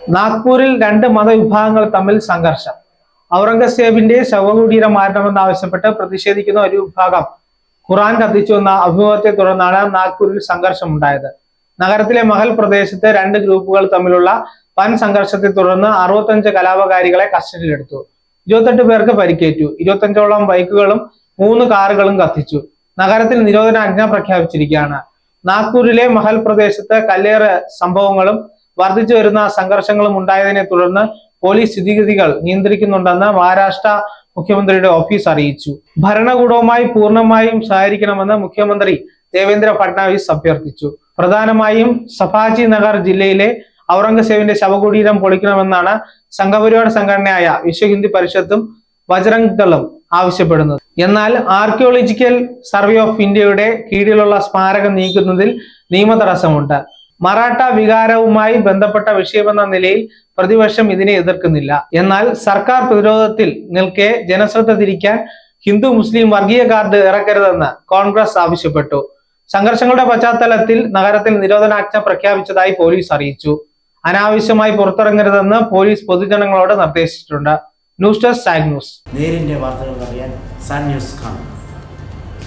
നാഗ്പൂരിൽ രണ്ട് മതവിഭാഗങ്ങൾ തമ്മിൽ സംഘർഷം. ഔറംഗസേബിന്റെ ശവകുടീരം മാറ്റണമെന്നാവശ്യപ്പെട്ട് പ്രതിഷേധിക്കുന്ന ഒരു വിഭാഗം ഖുറാൻ കത്തിച്ചുവെന്ന അഭിമുഖത്തെ തുടർന്നാണ് നാഗ്പൂരിൽ സംഘർഷമുണ്ടായത്. നഗരത്തിലെ മഹൽ പ്രദേശത്ത് രണ്ട് ഗ്രൂപ്പുകൾ തമ്മിലുള്ള വൻ സംഘർഷത്തെ തുടർന്ന് അറുപത്തഞ്ച് കലാപകാരികളെ കസ്റ്റഡിയിലെടുത്തു. ഇരുപത്തെട്ട് പേർക്ക് പരിക്കേറ്റു. ഇരുപത്തഞ്ചോളം ബൈക്കുകളും മൂന്ന് കാറുകളും കത്തിച്ചു. നഗരത്തിൽ നിരോധനാജ്ഞ പ്രഖ്യാപിച്ചിരിക്കുകയാണ്. നാഗ്പൂരിലെ മഹൽ പ്രദേശത്ത് കല്ലേറ് സംഭവങ്ങളും വർദ്ധിച്ചു വരുന്ന സംഘർഷങ്ങളും ഉണ്ടായതിനെ തുടർന്ന് പോലീസ് സ്ഥിതിഗതികൾ നിയന്ത്രിക്കുന്നുണ്ടെന്ന് മഹാരാഷ്ട്ര മുഖ്യമന്ത്രിയുടെ ഓഫീസ് അറിയിച്ചു. ഭരണകൂടവുമായി പൂർണമായും സഹകരിക്കണമെന്ന് മുഖ്യമന്ത്രി ദേവേന്ദ്ര ഫഡ്നാവിസ് അഭ്യർത്ഥിച്ചു. പ്രധാനമായും സഫാജി നഗർ ജില്ലയിലെ ഔറംഗസേബിന്റെ ശവകുടീരം പൊളിക്കണമെന്നാണ് സംഘപരിവാർ സംഘടനയായ വിശ്വ ഹിന്ദു പരിഷത്തും ബജറംഗ് ആവശ്യപ്പെടുന്നത്. എന്നാൽ ആർക്കിയോളജിക്കൽ സർവേ ഓഫ് ഇന്ത്യയുടെ കീഴിലുള്ള സ്മാരകം നീക്കുന്നതിൽ നിയമ തടസ്സമുണ്ട് മറാഠ വികാരവുമായി ബന്ധപ്പെട്ട വിഷയമെന്ന നിലയിൽ പ്രതിപക്ഷം ഇതിനെ എതിർക്കുന്നില്ല. എന്നാൽ സർക്കാർ പ്രതിരോധത്തിൽ നിൽക്കെ ജനശ്രദ്ധ തിരിക്കാൻ ഹിന്ദു മുസ്ലിം വർഗീയ കാർഡ് ഇറക്കരുതെന്ന് കോൺഗ്രസ് ആവശ്യപ്പെട്ടു. സംഘർഷങ്ങളുടെ പശ്ചാത്തലത്തിൽ നഗരത്തിൽ നിരോധനാജ്ഞ പ്രഖ്യാപിച്ചതായി പോലീസ് അറിയിച്ചു. അനാവശ്യമായി പുറത്തിറങ്ങരുതെന്ന് പോലീസ് പൊതുജനങ്ങളോട് നിർദ്ദേശിച്ചിട്ടുണ്ട്. ന്യൂസ് ഡെസ്ക് സാഗ് ന്യൂസ്. നേരിന്റെ വാർത്തകൾ അറിയാൻ സാൻ ന്യൂസ് കാണും.